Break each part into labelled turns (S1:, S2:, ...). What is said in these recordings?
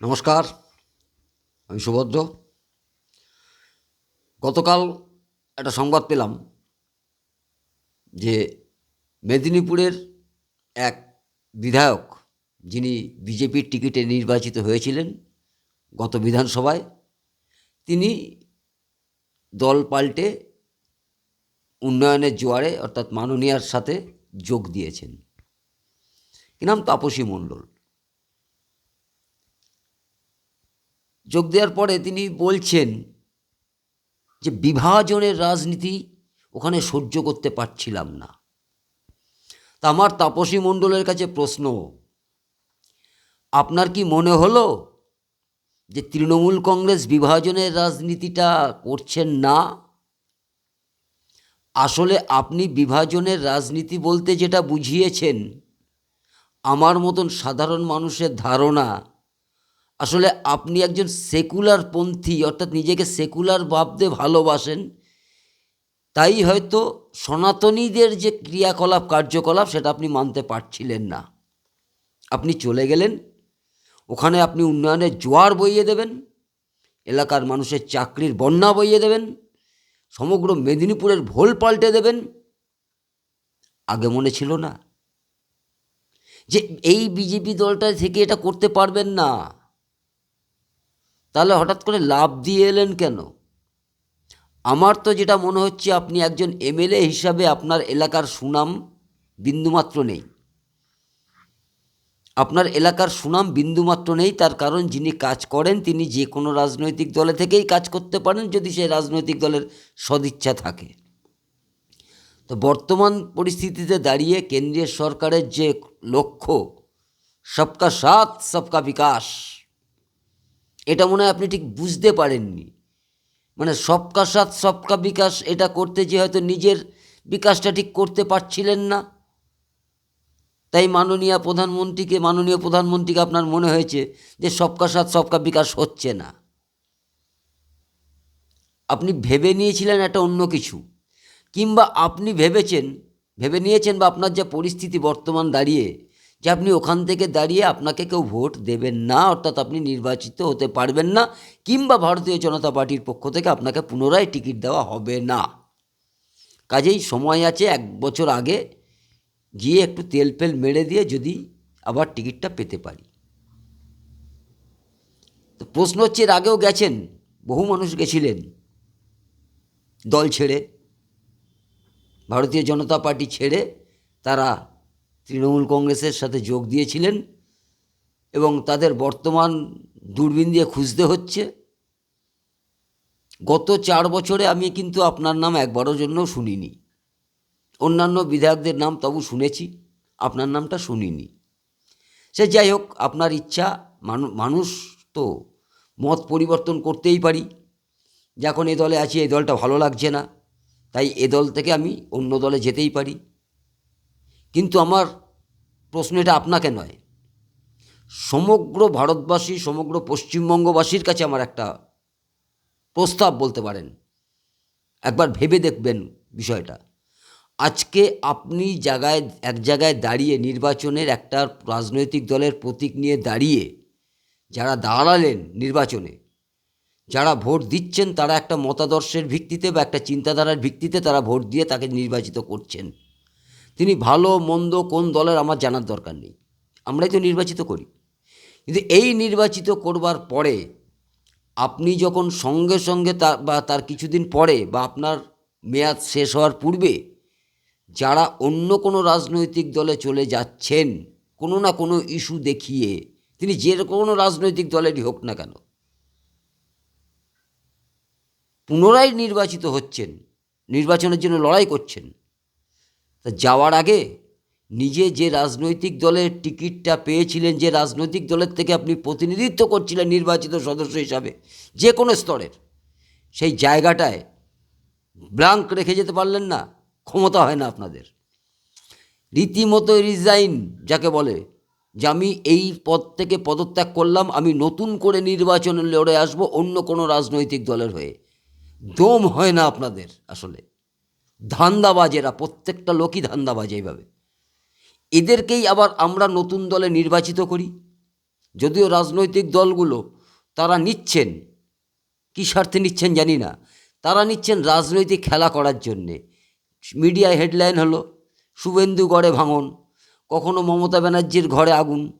S1: নমস্কার, আমি সুভদ্র। গতকাল একটা সংবাদ পেলাম যে মেদিনীপুরের এক বিধায়ক, যিনি বিজেপির টিকিটে নির্বাচিত হয়েছিলেন গত বিধানসভায়, তিনি দল পাল্টে উন্নয়নের জোয়ারে অর্থাৎ মাননীয়ার সাথে যোগ দিয়েছেন। কি নাম? তাপসী মণ্ডল। যোগ দেওয়ার পরে তিনি বলছেন যে বিভাজনের রাজনীতি ওখানে সহ্য করতে পারছিলাম না। তা আমার তাপসী মণ্ডলের কাছে প্রশ্ন, আপনার কি মনে হলো যে তৃণমূল কংগ্রেস বিভাজনের রাজনীতিটা করছেন না? আসলে আপনি বিভাজনের রাজনীতি বলতে যেটা বুঝিয়েছেন, আমার মতন সাধারণ মানুষের ধারণা আসলে আপনি একজন সেকুলার পন্থী, অর্থাৎ নিজেকে সেকুলার ভাবতে ভালোবাসেন, তাই হয়তো সনাতনীদের যে ক্রিয়াকলাপ, কার্যকলাপ, সেটা আপনি মানতে পারছিলেন না। আপনি চলে গেলেন, ওখানে আপনি উন্নয়নের জোয়ার বইয়ে দেবেন, এলাকার মানুষের চাকরির বন্যা বইয়ে দেবেন, সমগ্র মেদিনীপুরের ভোল পাল্টে দেবেন। আগে মনে ছিল না যে এই বিজেপি দলটা থেকে এটা করতে পারবেন না। তাহলে হঠাৎ করে লাভ দিয়ে এলেন কেন? আমার তো যেটা মনে হচ্ছে আপনি একজন এমএলএ হিসাবে আপনার এলাকার সুনাম বিন্দুমাত্র নেই। আপনার এলাকার সুনাম বিন্দুমাত্র নেই, তার কারণ যিনি কাজ করেন তিনি যে কোনো রাজনৈতিক দলে থেকেই কাজ করতে পারেন যদি সেই রাজনৈতিক দলের সদিচ্ছা থাকে। তো বর্তমান পরিস্থিতিতে দাঁড়িয়ে কেন্দ্রীয় সরকারের যে লক্ষ্য, সবকা সাথ, সবকা বিকাশ এটা মনে হয় আপনি ঠিক বুঝতে পারেননি। মানে সবকা সাথ, সবকা বিকাশ, এটা করতে যে হয়তো নিজের বিকাশটা ঠিক করতে পারছিলেন না। তাই মাননীয় প্রধানমন্ত্রীকে মাননীয় প্রধানমন্ত্রীকে আপনার মনে হয়েছে যে সবকা সাথ, সবকা বিকাশ হচ্ছে না। আপনি ভেবে নিয়েছিলেন একটা অন্য কিছু। কিংবা আপনি ভেবেছেন, ভেবে নিয়েছেন বা আপনার যে পরিস্থিতি বর্তমান দাঁড়িয়ে যে আপনি ওখান থেকে দাঁড়িয়ে আপনাকে কেউ ভোট দেবেন না, অর্থাৎ আপনি নির্বাচিত হতে পারবেন না, কিংবা ভারতীয় জনতা পার্টির পক্ষ থেকে আপনাকে পুনরায় টিকিট দেওয়া হবে না। কাজেই সময় আছে, এক বছর আগে গিয়ে একটু তেল ফেল মেরে দিয়ে যদি আবার টিকিটটা পেতে পারি। তো প্রশ্ন হচ্ছে, এর আগেও গেছেন, বহু মানুষ গেছিলেন দল ছেড়ে, ভারতীয় জনতা পার্টি ছেড়ে তারা তৃণমূল কংগ্রেসের সাথে যোগ দিয়েছিলেন এবং তাদের বর্তমান দূরবীন দিয়ে খুঁজতে হচ্ছে। গত চার বছরে আমি কিন্তু আপনার নাম একবারও জন্য শুনিনি। অন্যান্য বিধায়কদের নাম তবু শুনেছি, আপনার নামটা শুনিনি। সে যাই হোক, আপনার ইচ্ছা মানুষ তো মত পরিবর্তন করতেই পারি। যখন এ দলে আছি এই দলটা ভালো লাগছে না, তাই এ দল থেকে আমি অন্য দলে যেতেই পারি। কিন্তু আমার প্রশ্ন এটা আপনাকে নয়। সমগ্র ভারতবাসী, সমগ্র পশ্চিমবঙ্গবাসীর কাছে আমার একটা প্রস্তাব বলতে পারেন। একবার ভেবে দেখবেন বিষয়টা। আজকে আপনি জায়গায়, এক জায়গায় দাঁড়িয়ে নির্বাচনের একটা রাজনৈতিক দলের প্রতীক নিয়ে দাঁড়িয়ে যারা দাঁড়ালেন নির্বাচনে, যারা ভোট দিচ্ছেন তারা একটা মতাদর্শের ভিত্তিতে বা একটা চিন্তাধারার ভিত্তিতে তারা ভোট দিয়ে তাকে নির্বাচিত করছেন। তিনি ভালো, মন্দ, কোন দলের আমার জানার দরকার নেই। আমরাই তো নির্বাচিত করি। কিন্তু এই নির্বাচিত করবার পরে আপনি যখন সঙ্গে সঙ্গে তা বা তার কিছুদিন পরে বা আপনার মেয়াদ শেষ হওয়ার পূর্বে যারা অন্য কোনো রাজনৈতিক দলে চলে যাচ্ছেন, কোনো না কোনো ইস্যু দেখিয়ে তিনি যে কোনো রাজনৈতিক দলেরই হোক না কেন, পুনরায় নির্বাচিত হচ্ছেন, নির্বাচনের জন্য লড়াই করছেন তা যাওয়ার আগে নিজে যে রাজনৈতিক দলের টিকিটটা পেয়েছিলেন, যে রাজনৈতিক দলের থেকে আপনি প্রতিনিধিত্ব করছিলেন নির্বাচিত সদস্য হিসাবে, যে কোনো স্তরের, সেই জায়গাটায় ব্লাঙ্ক রেখে যেতে পারলেন না, ক্ষমতা হয় না আপনাদের। রীতিমতো রিজাইন যাকে বলে, যে আমি এই পদ থেকে পদত্যাগ করলাম, আমি নতুন করে নির্বাচনে লড়ে আসব অন্য কোনো রাজনৈতিক দলের হয়ে। দম হয় না আপনাদের আসলে। ধান্দাবাজেরা, প্রত্যেকটা লোকই ধান্দাবাজ এইভাবে। এদেরকেই আবার আমরা নতুন দলে নির্বাচিত করি। যদিও রাজনৈতিক দলগুলো তারা নিচ্ছেন, কী স্বার্থে নিচ্ছেন জানি না। তারা নিচ্ছেন রাজনৈতিক খেলা করার জন্যে। মিডিয়ায় হেডলাইন হলো, শুভেন্দু গড়ে ভাঙন, কখনো মমতা ব্যানার্জির ঘরে আগুন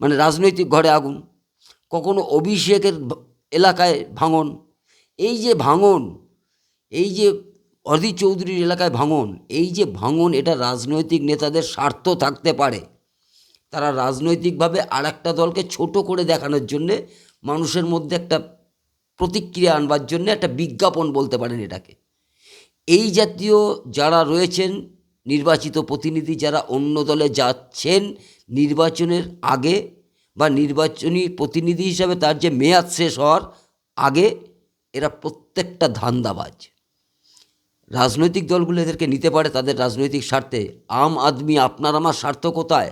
S1: মানে রাজনৈতিক ঘরে আগুন, কখনো অভিষেকের এলাকায় ভাঙন। এই যে ভাঙন, এই যে অধীর চৌধুরীর এলাকায় ভাঙন। এই যে ভাঙন, এটা রাজনৈতিক নেতাদের স্বার্থ থাকতে পারে। তারা রাজনৈতিকভাবে আর একটা দলকে ছোট করে দেখানোর জন্যে, মানুষের মধ্যে একটা প্রতিক্রিয়া আনবার জন্য একটা বিজ্ঞাপন বলতে পারেন এটাকে। এই জাতীয় যারা রয়েছেন, নির্বাচিত প্রতিনিধি যারা অন্য দলে যাচ্ছেন, নির্বাচনের আগে বা নির্বাচনী প্রতিনিধি হিসাবে তার যে মেয়াদ শেষ হওয়ার আগে, এরা প্রত্যেকটা ধান্দাবাজ। রাজনৈতিক দলগুলো এদেরকে নিতে পারে তাদের রাজনৈতিক স্বার্থে। আম আদমি, আপনার আমার স্বার্থ কোথায়?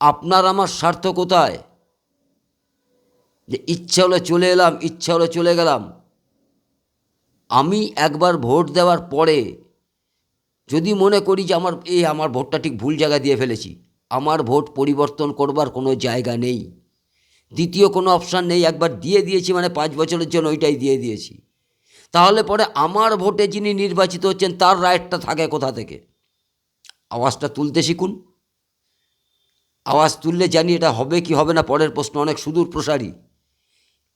S1: আপনার আমার স্বার্থ কোথায়? যে ইচ্ছা হলে চলে এলাম, ইচ্ছা হলে চলে গেলাম। আমি একবার ভোট দেওয়ার পরে যদি মনে করি যে আমার, এই আমার ভোটটা ঠিক ভুল জায়গায় দিয়ে ফেলেছি, আমার ভোট পরিবর্তন করবার কোনো জায়গা নেই। দ্বিতীয় কোনো অপশান নেই, একবার দিয়ে দিয়েছি মানে পাঁচ বছরের জন্য ওইটাই দিয়ে দিয়েছি। তাহলে পরে আমার ভোটে যিনি নির্বাচিত হচ্ছেন, তার রাইটটা থাকে কোথা থেকে? আওয়াজটা তুলতে শিখুন। আওয়াজ তুললে জানি এটা হবে কি হবে না, পরের প্রশ্ন অনেক সুদূর প্রসারী।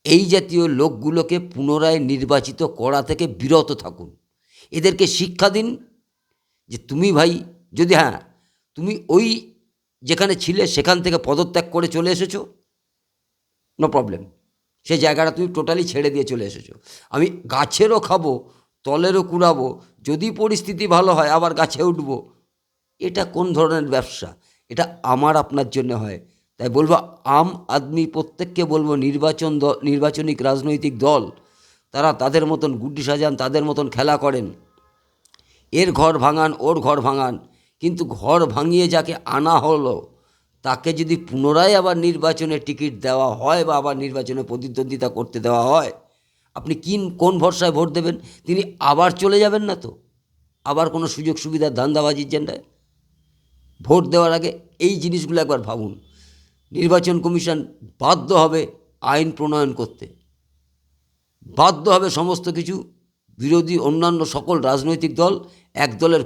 S1: এই জাতীয় লোকগুলোকে পুনরায় নির্বাচিত করা থেকে বিরত থাকুন। এদেরকে শিক্ষা দিন যে তুমি ভাই, যদি হ্যাঁ তুমি ওই যেখানে ছিলে সেখান থেকে পদত্যাগ করে চলে এসেছ নো প্রবলেম সেই জায়গাটা তুমি টোটালি ছেড়ে দিয়ে চলে এসেছ। আমি গাছেরও খাব, তলেরও কুড়াবো, যদি পরিস্থিতি ভালো হয় আবার গাছে উঠবো। এটা কোন ধরনের ব্যবসা? এটা আমার আপনার জন্য হয়। তাই বলব, আম আদমি প্রত্যেককে বলব, নির্বাচন নির্বাচনিক রাজনৈতিক দল, তারা তাদের মতন গুড্ডি সাজান, তাদের মতন খেলা করেন। এর ঘর ভাঙান, ওর ঘর ভাঙান। কিন্তু ঘর ভাঙিয়ে যাকে আনা হলো তাকে যদি পুনরায় আবার নির্বাচনে টিকিট দেওয়া হয় বা আবার নির্বাচনে প্রতিদ্বন্দ্বিতা করতে দেওয়া হয়, আপনি কিন, কোন ভরসায় ভোট দেবেন? তিনি আবার চলে যাবেন না তো? আবার কোনো সুযোগ সুবিধার ধান্দাবাজির জেন্ডায় ভোট দেওয়ার আগে এই জিনিসগুলো একবার ভাবুন। নির্বাচন কমিশন বাধ্য হবে আইন প্রণয়ন করতে। বাধ্য হবে সমস্ত কিছু। বিরোধী অন্যান্য সকল রাজনৈতিক দল এক দলের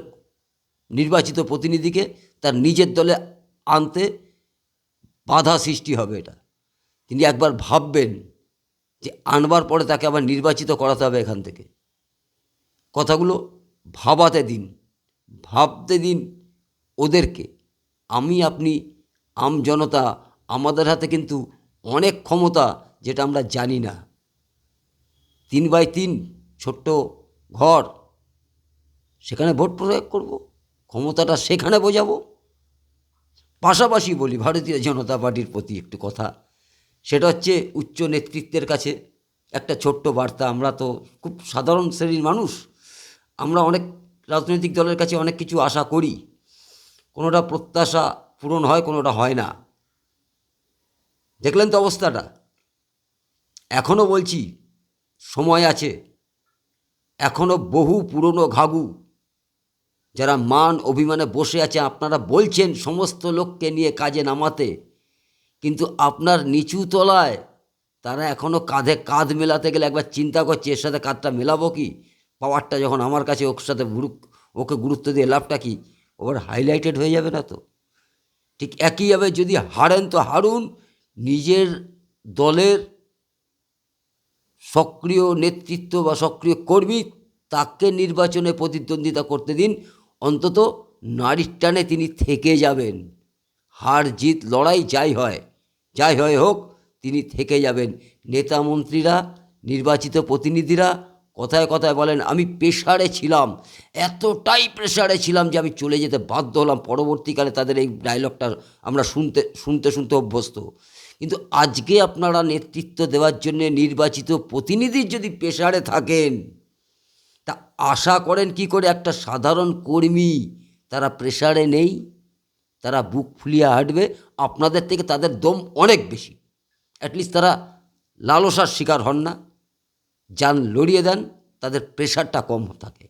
S1: নির্বাচিত প্রতিনিধিকে তার নিজের দলে আনতে বাধা সৃষ্টি হবে এটা। তিনি একবার ভাববেন যে আনবার পরে তাকে আবার নির্বাচিত করাতে হবে এখান থেকে। কথাগুলো ভাবাতে দিন, ভাবতে দিন ওদেরকে। আমি, আপনি, আম জনতা, আমাদের হাতে কিন্তু অনেক ক্ষমতা যেটা আমরা জানি না। তিন বাই তিন ছোট্ট ঘর, সেখানে ভোট প্রয়োগ করব, ক্ষমতাটা সেখানে বোঝাবো। পাশাপাশি বলি, ভারতীয় জনতা পার্টির প্রতি একটু কথা। সেটা হচ্ছে উচ্চ নেতৃত্বের কাছে একটা ছোট্ট বার্তা। আমরা তো খুব সাধারণ শ্রেণির মানুষ। আমরা অনেক রাজনৈতিক দলের কাছে অনেক কিছু আশা করি। কোনোটা প্রত্যাশা পূরণ হয়, কোনোটা হয় না। দেখলেন তো অবস্থাটা। এখনও বলছি, সময় আছে। এখনও বহু পুরনো ঘাঘু যারা মান অভিমানে বসে আছে, আপনারা বলছেন সমস্ত লোককে নিয়ে কাজে নামাতে, কিন্তু আপনার নিচু তলায় তারা এখনও কাঁধে কাঁধ মেলাতে গেলে একবার চিন্তা করছে, এর সাথে কাঁধটা মেলাবো কি? পাওয়ারটা যখন আমার কাছে, ওর সাথে ওকে গুরুত্ব দিয়ে লাভটা কি? ওর হাইলাইটেড হয়ে যাবে না তো? ঠিক একইভাবে যদি হারেন তো হারুন, নিজের দলের সক্রিয় নেতৃত্ব বা সক্রিয় কর্মী তাকে নির্বাচনে প্রতিদ্বন্দ্বিতা করতে দিন। অন্তত নারীর টানে তিনি থেকে যাবেন। হার জিত লড়াই যাই হয় যাই হয় হোক, তিনি থেকে যাবেন। নেতা মন্ত্রীরা, নির্বাচিত প্রতিনিধিরা কথায় কথায় বলেন, আমি প্রেশারে ছিলাম, এতটাই প্রেশারে ছিলাম যে আমি চলে যেতে বাধ্য হলাম। পরবর্তীকালে তাদের এই ডায়লগটা আমরা শুনতে শুনতে শুনতে অভ্যস্ত। কিন্তু আজকে আপনারা নেতৃত্ব দেওয়ার জন্য নির্বাচিত প্রতিনিধির যদি প্রেশারে থাকেন আশা করেন কি করে একটা সাধারণ কর্মী তারা প্রেশারে নেই, তারা বুক ফুলিয়ে হাঁটবে, আপনাদের থেকে তাদের দম অনেক বেশি। অ্যাটলিস্ট তারা লালসার শিকার হন না। যান লড়িয়ে দেন, তাদের প্রেশারটা কম থাকে।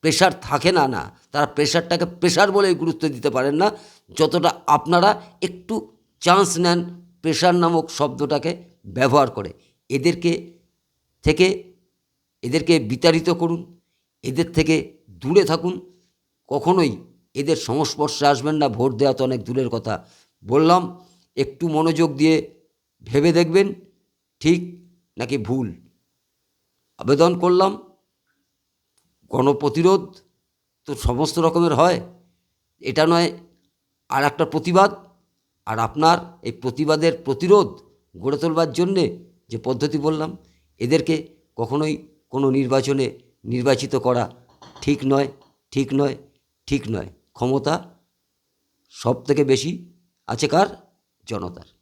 S1: প্রেশার থাকে না না। তারা প্রেশারটাকে প্রেশার বলেই গুরুত্ব দিতে পারেন না। যতটা আপনারা একটু চান্স নেন প্রেশার নামক শব্দটাকে ব্যবহার করে, এদেরকে থেকে, এদেরকে বিতাড়িত করুন। এদের থেকে দূরে থাকুন। কখনোই এদের সংস্পর্শে আসবেন না। ভোট দেওয়া তো অনেক দূরের কথা। বললাম, একটু মনোযোগ দিয়ে ভেবে দেখবেন, ঠিক নাকি ভুল? আবেদন করলাম, গণপ্রতিরোধ তো সমস্ত রকমের হয়। এটা নয়, আর একটা প্রতিবাদ, আর আপনার এই প্রতিবাদের প্রতিরোধ গড়ে তোলবার জন্যে যে পদ্ধতি বললাম, এদেরকে কখনোই কোনো নির্বাচনে নির্বাচিত করা ঠিক নয় ঠিক নয় ঠিক নয়। ক্ষমতা সব থেকে বেশি আছে কার? জনতার।